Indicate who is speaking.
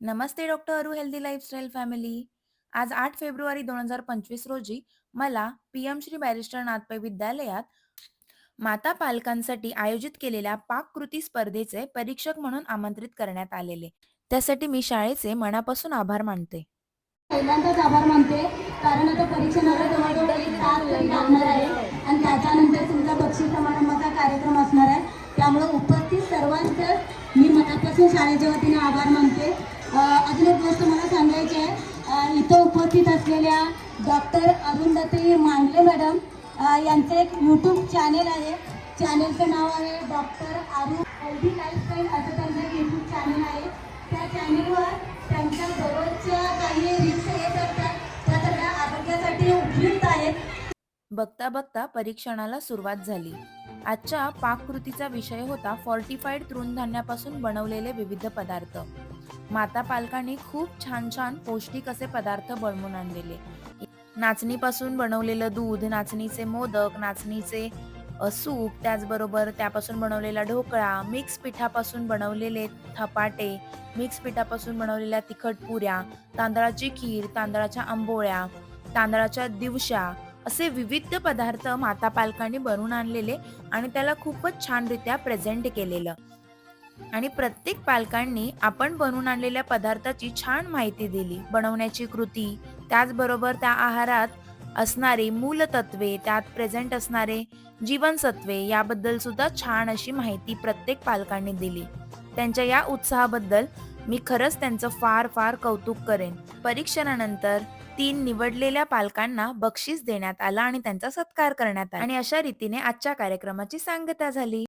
Speaker 1: नमस्ते doctor Aru healthy lifestyle family. आज आठ फेब्रुवारी दोन हजार पंचवीस रोजी मला P M Shri barrister Nathpai विद्यालयात माता पालकांसाठी आयोजित केलेल्या पाककृती स्पर्धेचे परीक्षक म्हणून आमंत्रित करण्यात आलेले. त्यासाठी मी शाळेचे मनापासून आभार मानते.
Speaker 2: पहिल्यांदाच आभार मानते कारण आता परीक्षेमध्ये जवळजवळ एक तास तरी लागणार आहे आणि त्याच्यानंतर तुमचा बक्षीस समारंभाचा कार्यक्रम असणार आहे. त्यामुळे उपस्थित सर्वांचं मी मनापासून शाळेच्या वतीने आभार मानते. अजून एक गोष्ट मला सांगायची आहे. इथं उपस्थित असलेल्या डॉक्टर अरुंधती मांडले मॅडम यांचं एक यूट्यूब चॅनेल आहे. चॅनेलचं नाव आहे डॉक्टर आरू हेल्दी लाईफस्टाईल असं त्यांचं एक यूट्यूब चॅनेल आहे. त्या चॅनेलवर त्यांच्या दररोजच्या काही रिक्स येत असतात त्या सगळ्या आरोग्यासाठी उपयुक्त आहेत.
Speaker 1: बघता बघता परीक्षणाला सुरुवात झाली. आजच्या पाककृतीचा विषय होता फॉर्टिफाईड तृणधान्यापासून बनवलेले विविध पदार्थ. माता पालकांनी खूप छान छान पौष्टिक असे पदार्थ बनवून आणलेले. नाचणीपासून बनवलेलं दूध नाचणीचे मोदक नाचणीचे सूप त्याचबरोबर त्यापासून बनवलेला ढोकळा मिक्स पिठापासून बनवलेले थपाटे मिक्स पिठापासून बनवलेल्या तिखट पुऱ्या तांदळाची खीर तांदळाच्या आंबोळ्या तांदळाच्या दिवशा असे विविध पदार्थ माता पालकांनी बनवून आणलेले आणि त्याला खूपच छानरित्या प्रेझेंट केलेलं. आणि प्रत्येक पालकांनी आपण बनवून आणलेल्या पदार्थाची छान माहिती दिली. बनवण्याची कृती त्याचबरोबर त्या आहारात असणारी मूलतत्वे त्यात प्रेझेंट असणारे जीवनसत्वे याबद्दल सुद्धा छान अशी माहिती प्रत्येक पालकांनी दिली. त्यांच्या या उत्साहाबद्दल मी खरंच त्यांचं फार फार कौतुक करेन. परीक्षणानंतर तीन निवडलेल्या पालकांना बक्षीस देण्यात आलं आणि त्यांचा सत्कार करण्यात आला. आणि अशा रीतीने आजच्या कार्यक्रमाची सांगता झाली.